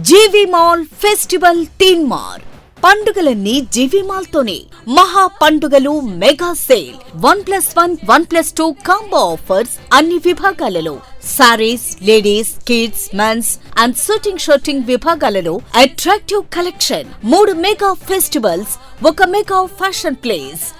జీవి mall festival తీన్ మార్ పండుగలన్నీ జీవి mall తోనే మహా పండుగలు mega sale. One plus one one plus two combo offers అన్ని విభాగాలలో. Sarees ladies kids mens and suiting suiting విభాగాలలో అట్రాక్టివ్ కలెక్షన్. మూడు మెగా ఫెస్టివల్స్ ఒక mega fashion place.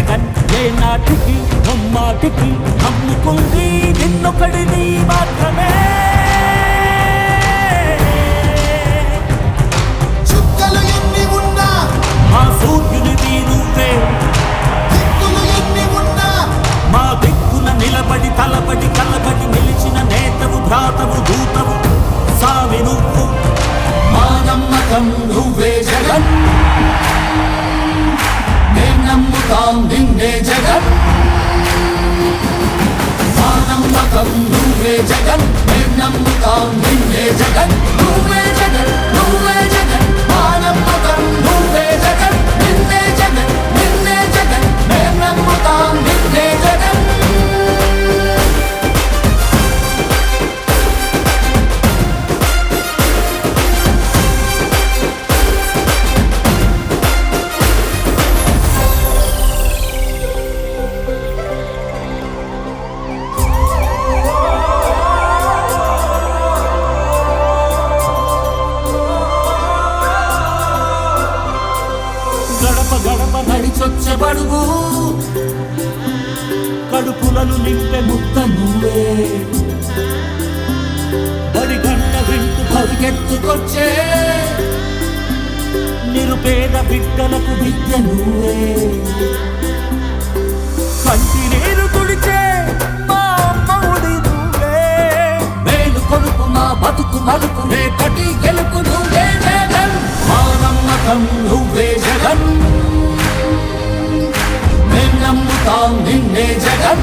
జగన్ ఏ నాటికి ముమ్మాటికి నమ్ముకుంది నిన్నొకడిని మాత్రమే. చుక్కలు ఎన్ని ఉన్నా మా సూర్యునిది నువ్వే దిక్కులు ఎన్ని ఉన్నా మా దిక్కున నిలబడి తలబడి కలబడి నిలిచిన నేతవు భ్రాతవు దూతవు సావి నువ్వు. మా నమ్మకం నువ్వే జగన్. నమ్ముతాం నిన్నే జగన్. మా నమ్మకం నువ్వే జగన్. మేం నమ్ముతాం నిన్నే గడప గడప నడిచొచ్చే బడుగు. కడుపులను నింపే ముక్క నువ్వే. బడి గంట వింటూ పరిగెత్తుకొచ్చే నిరుపేద బిడ్డలకు విద్య నువ్వే. కంటి నేను తుడిచే మా అమ్మవుడి నువ్వే. మేలు కొడుకు మా బతుకు మలుపు రేపటి గెలుపు నువ్వే మా నమ్మకం నువ్వే. నమ్ముతాం నిన్నే జగన్.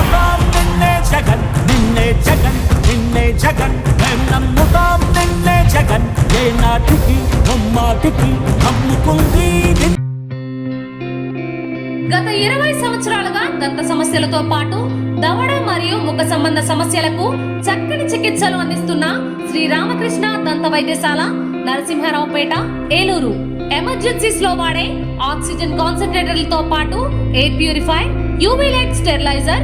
జగన్ నిన్నే జగన్ నిన్నే జగన్. మేం నమ్ముతాం నిన్నే జగన్? ఏ నాటికి ముమ్మాటికి నమ్ముకుంది గత ఇరవై సంవత్సరాలుగా దంత సమస్యలతో పాటు దవడ మరియు ముఖ సంబంధ సమస్యలకు చక్కని చికిత్సలు అందిస్తున్న శ్రీ రామకృష్ణ దంత వైద్యశాల నరసింహారావుపేట ఏలూరు. ఎమర్జెన్సీస్లో వాడే ఆక్సిజన్ కాన్సన్ట్రేటర్లతో పాటు air purify UV light steriliser